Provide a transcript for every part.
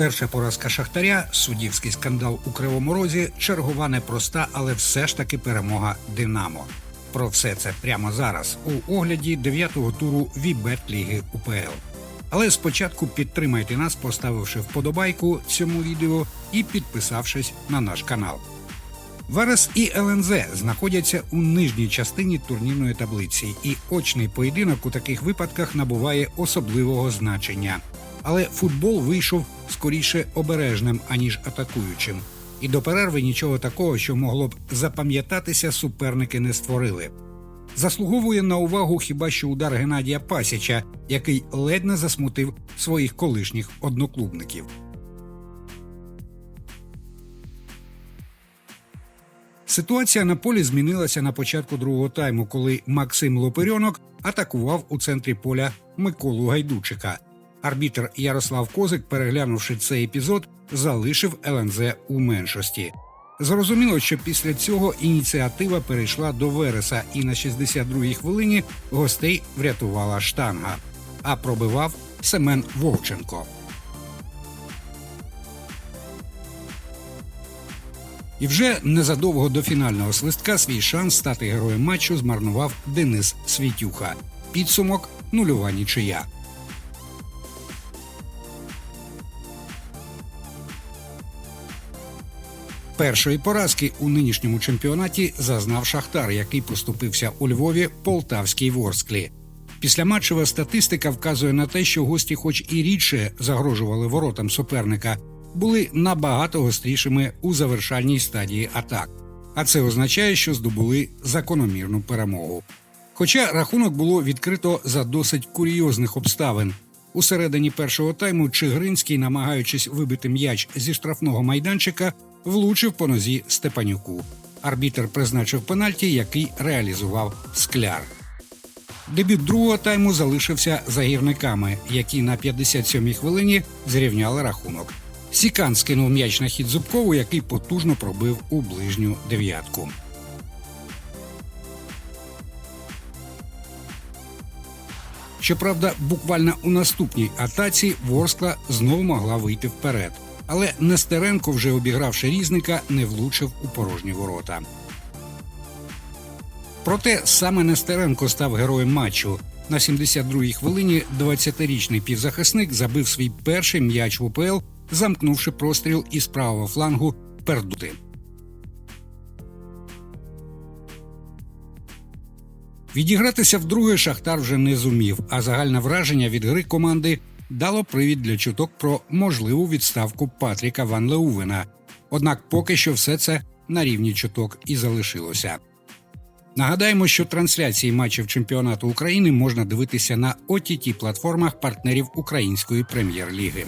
Перша поразка Шахтаря, суддівський скандал у Кривому Розі, чергова непроста, але все ж таки перемога Динамо. Про все це прямо зараз у огляді дев'ятого туру Вібет Ліги УПЛ. Але спочатку підтримайте нас, поставивши вподобайку цьому відео і підписавшись на наш канал. Верес і ЛНЗ знаходяться у нижній частині турнірної таблиці, і очний поєдинок у таких випадках набуває особливого значення. Але футбол вийшов скоріше обережним аніж атакуючим. І до перерви нічого такого, що могло б запам'ятатися, суперники не створили. Заслуговує на увагу хіба що удар Геннадія Пасіча, який ледь не засмутив своїх колишніх одноклубників. Ситуація на полі змінилася на початку другого тайму, коли Максим Лоперьонок атакував у центрі поля Миколу Гайдучика. Арбітр Ярослав Козик, переглянувши цей епізод, залишив ЛНЗ у меншості. Зрозуміло, що після цього ініціатива перейшла до Вереса, і на 62-й хвилині гостей врятувала штанга, а пробивав Семен Вовченко. І вже незадовго до фінального свистка свій шанс стати героєм матчу змарнував Денис Світюха. Підсумок нульова нічия. Першої поразки у нинішньому чемпіонаті зазнав Шахтар, який поступився у Львові Полтавській Ворсклі. Післяматчева статистика вказує на те, що гості, хоч і рідше загрожували воротам суперника, були набагато гострішими у завершальній стадії атак. А це означає, що здобули закономірну перемогу. Хоча рахунок було відкрито за досить курйозних обставин. У середині першого тайму Чигринський, намагаючись вибити м'яч зі штрафного майданчика, влучив по нозі Степанюку. Арбітер призначив пенальті, який реалізував скляр. Дебют другого тайму залишився за гірниками, які на 57-й хвилині зрівняли рахунок. Сікан скинув м'яч на хід Зубкову, який потужно пробив у ближню дев'ятку. Щоправда, буквально у наступній атаці Ворскла знову могла вийти вперед. Але Нестеренко, вже обігравши різника, не влучив у порожні ворота. Проте саме Нестеренко став героєм матчу. На 72-й хвилині 20-річний півзахисник забив свій перший м'яч в УПЛ, замкнувши простріл із правого флангу пердути. Відігратися вдруге Шахтар вже не зумів, а загальне враження від гри команди дало привід для чуток про можливу відставку Патріка Ван Леувена. Однак поки що все це на рівні чуток і залишилося. Нагадаємо, що трансляції матчів чемпіонату України можна дивитися на ott платформах партнерів Української прем'єр-ліги.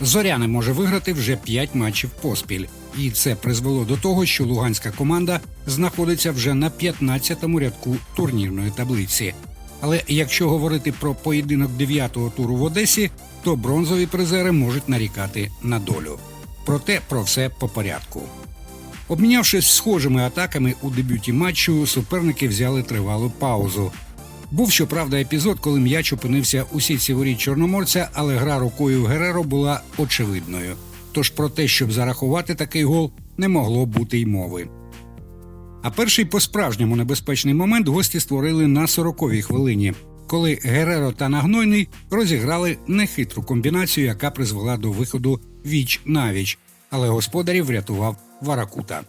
Зоря не може виграти вже 5 матчів поспіль, і це призвело до того, що луганська команда знаходиться вже на 15-му рядку турнірної таблиці. Але якщо говорити про поєдинок 9-го туру в Одесі, то бронзові призери можуть нарікати на долю. Проте про все по порядку. Обмінявшись схожими атаками у дебюті матчу, суперники взяли тривалу паузу. Був щоправда епізод, коли м'яч опинився у сітці воріт чорноморця, але гра рукою Гереро була очевидною. Тож про те, щоб зарахувати такий гол, не могло бути й мови. А перший по-справжньому небезпечний момент гості створили на 40-й хвилині, коли Гереро та Нагнойний розіграли нехитру комбінацію, яка призвела до виходу віч навіч, але господарів врятував Варакута.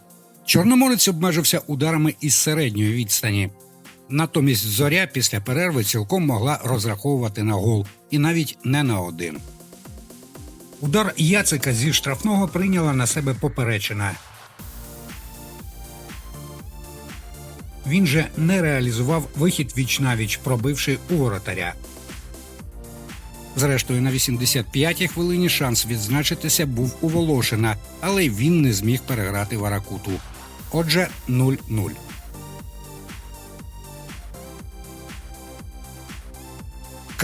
Чорноморець обмежився ударами із середньої відстані. Натомість зоря після перерви цілком могла розраховувати на гол, і навіть не на один. Удар Яцика зі штрафного прийняла на себе поперечина. Він же не реалізував вихід віч-навіч, пробивши у воротаря. Зрештою, на 85-й хвилині шанс відзначитися був у Волошина, але він не зміг переграти Варакуту. Отже, 0-0.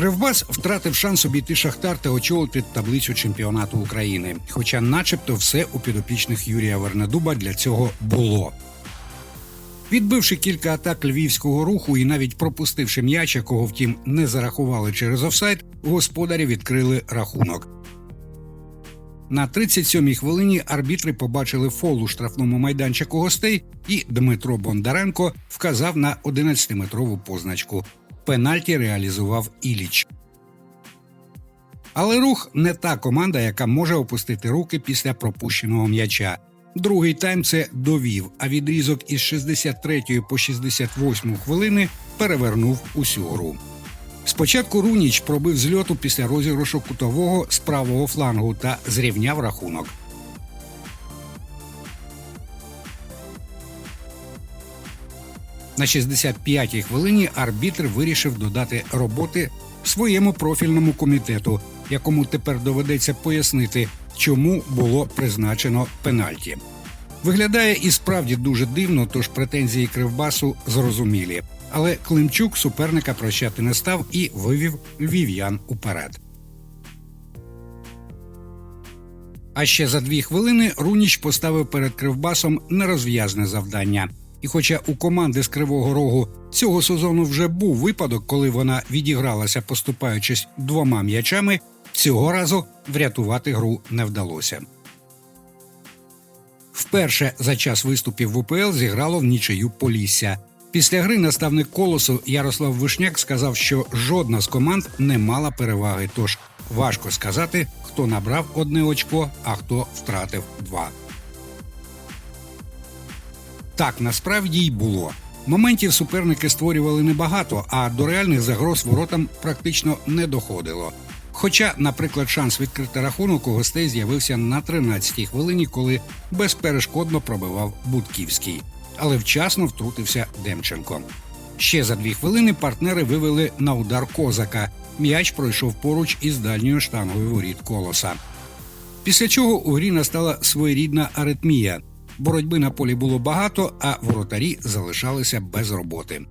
Кривбас втратив шанс обійти Шахтар та очолити таблицю чемпіонату України. Хоча, начебто, все у підопічних Юрія Вернедуба для цього було. Відбивши кілька атак львівського руху і навіть пропустивши м'яч, якого втім не зарахували через офсайд, господарі відкрили рахунок. На 37-й хвилині арбітри побачили фол у штрафному майданчику гостей, і Дмитро Бондаренко вказав на 11-метрову позначку. Пенальті реалізував Іліч. Але рух не та команда, яка може опустити руки після пропущеного м'яча. Другий тайм це довів, а відрізок із 63 по 68 хвилини перевернув усю гру. Спочатку Руніч пробив з льоту після розіграшу кутового з правого флангу та зрівняв рахунок. На 65-й хвилині арбітр вирішив додати роботи своєму профільному комітету, якому тепер доведеться пояснити, чому було призначено пенальті. Виглядає і справді дуже дивно, тож претензії Кривбасу зрозумілі. Але Климчук суперника прощати не став і вивів львів'ян уперед. А ще за дві хвилини Руніч поставив перед Кривбасом нерозв'язне завдання. І хоча у команди з Кривого Рогу цього сезону вже був випадок, коли вона відігралася, поступаючись двома м'ячами, цього разу врятувати гру не вдалося. Вперше за час виступів в УПЛ зіграло в нічию Полісся. Після гри наставник колосу Ярослав Вишняк сказав, що жодна з команд не мала переваги, тож важко сказати, хто набрав одне очко, а хто втратив два. Так насправді й було. Моментів суперники створювали небагато, а до реальних загроз воротам практично не доходило. Хоча, наприклад, шанс відкрити рахунок у гостей з'явився на 13-й хвилині, коли безперешкодно пробивав Будківський, але вчасно втрутився Демченко. Ще за дві хвилини партнери вивели на удар козака. М'яч пройшов поруч із дальньою штангою воріт колоса. Після чого у грі настала своєрідна аритмія. Боротьби на полі було багато, а воротарі залишалися без роботи.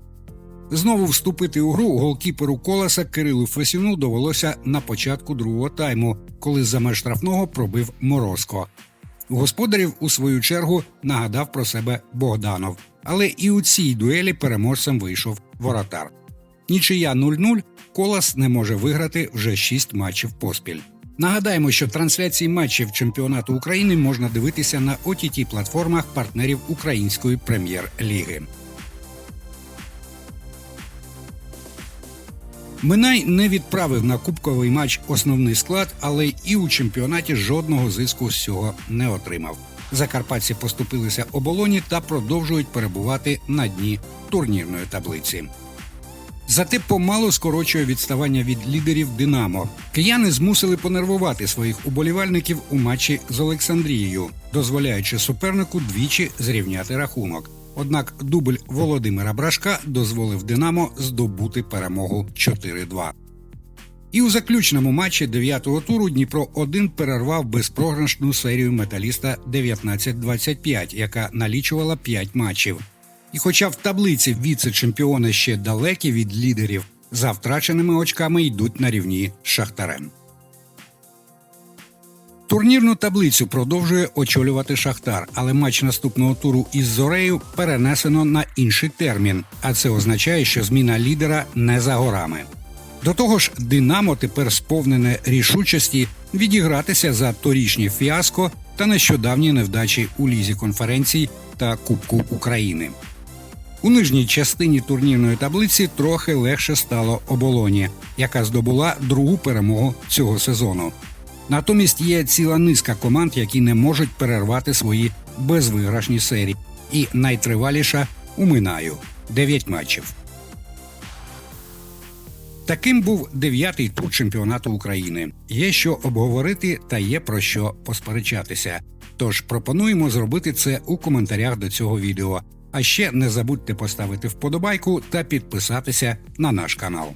Знову вступити у гру голкіперу колеса Кирилу Фесіну довелося на початку другого тайму, коли за меж штрафного пробив Морозко. Господарів у свою чергу нагадав про себе Богданов. Але і у цій дуелі переможцем вийшов воротар. Нічия 0-0 Колос не може виграти вже 6 матчів поспіль. Нагадаємо, що трансляції матчів чемпіонату України можна дивитися на ott платформах партнерів Української прем'єр-ліги. Минай не відправив на кубковий матч основний склад, але і у чемпіонаті жодного зиску з цього не отримав. Закарпатці поступилися оболоні та продовжують перебувати на дні турнірної таблиці. Зате помало скорочує відставання від лідерів Динамо. Кияни змусили понервувати своїх уболівальників у матчі з Олександрією, дозволяючи супернику двічі зрівняти рахунок. Однак дубль Володимира Брашка дозволив Динамо здобути перемогу 4-2. І у заключному матчі дев'ятого туру Дніпро 1 перервав безпрограшну серію металіста 19-25, яка налічувала 5 матчів. І хоча в таблиці віце-чемпіони ще далекі від лідерів, за втраченими очками йдуть на рівні з Шахтарем. Турнірну таблицю продовжує очолювати Шахтар, але матч наступного туру із Зорею перенесено на інший термін, а це означає, що зміна лідера не за горами. До того ж, Динамо тепер сповнене рішучості відігратися за торічнє фіаско та нещодавні невдачі у лізі конференцій та Кубку України. У нижній частині турнірної таблиці трохи легше стало оболоні, яка здобула другу перемогу цього сезону. Натомість є ціла низка команд, які не можуть перервати свої безвиграшні серії, і найтриваліша у Минаю 9 матчів. Таким був дев'ятий тур чемпіонату України. Є що обговорити та є про що посперечатися. Тож пропонуємо зробити це у коментарях до цього відео. А ще не забудьте поставити вподобайку та підписатися на наш канал.